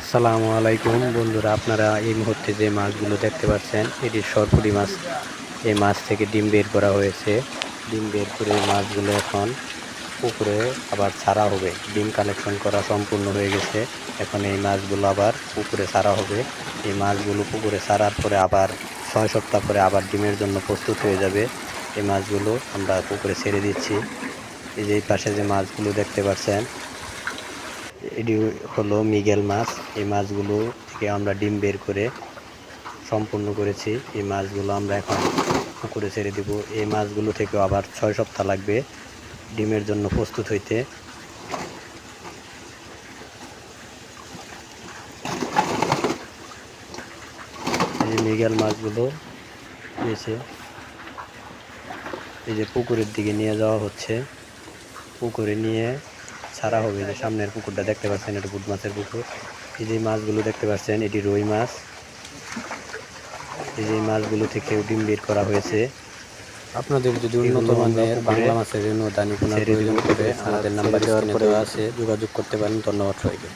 আসসালামু আলাইকুম বন্ধুরা, আপনারা এই মুহূর্তে যে মাছগুলো দেখতে পাচ্ছেন, এটি সরপুরি মাছ। এই মাছ থেকে ডিম বের করা হয়েছে। ডিম বের করে মাছগুলো এখন পুকুরে আবার ছাড়া হবে। ডিম কালেকশন করা সম্পূর্ণ হয়ে গেছে। এখন এই মাছগুলো আবার পুকুরে ছাড়া হবে। এই মাছগুলো পুকুরে ছাড়ার পরে আবার ছয় সপ্তাহ পরে আবার ডিমের জন্য প্রস্তুত হয়ে যাবে। এই মাছগুলো আমরা পুকুরে ছেড়ে দিচ্ছি। এই যে পাশে যে মাছগুলো দেখতে পাচ্ছেন এটি হলো মিগেল মাছ। এই মাছগুলো থেকে আমরা ডিম বের করে সম্পূর্ণ করেছি। এই মাছগুলো আমরা এখন পুকুরে ছেড়ে দিব। এই মাছগুলো থেকেও আবার ছয় সপ্তাহ লাগবে ডিমের জন্য প্রস্তুত হইতে। এই মিগেল মাছগুলো রয়েছে, এই যে পুকুরের দিকে নিয়ে যাওয়া হচ্ছে। পুকুরে নিয়ে ছাড়া হবে যে সামনের পুকুরটা দেখতে পাচ্ছেন এটা বুট মাছের পুকুর। এই যে মাছগুলো দেখতে পাচ্ছেন এটি রুই মাছ। এই যে মাছগুলো থেকে ডিম বের করা হয়েছে। আপনাদের যদি উন্নত মানের বাংলা মাছের জন্য দানি প্রয়োজন করে আমাদের নাম্বার দেওয়ার পরে আছে। যোগাযোগ করতে পারেন। ধন্যবাদ সবাইকে।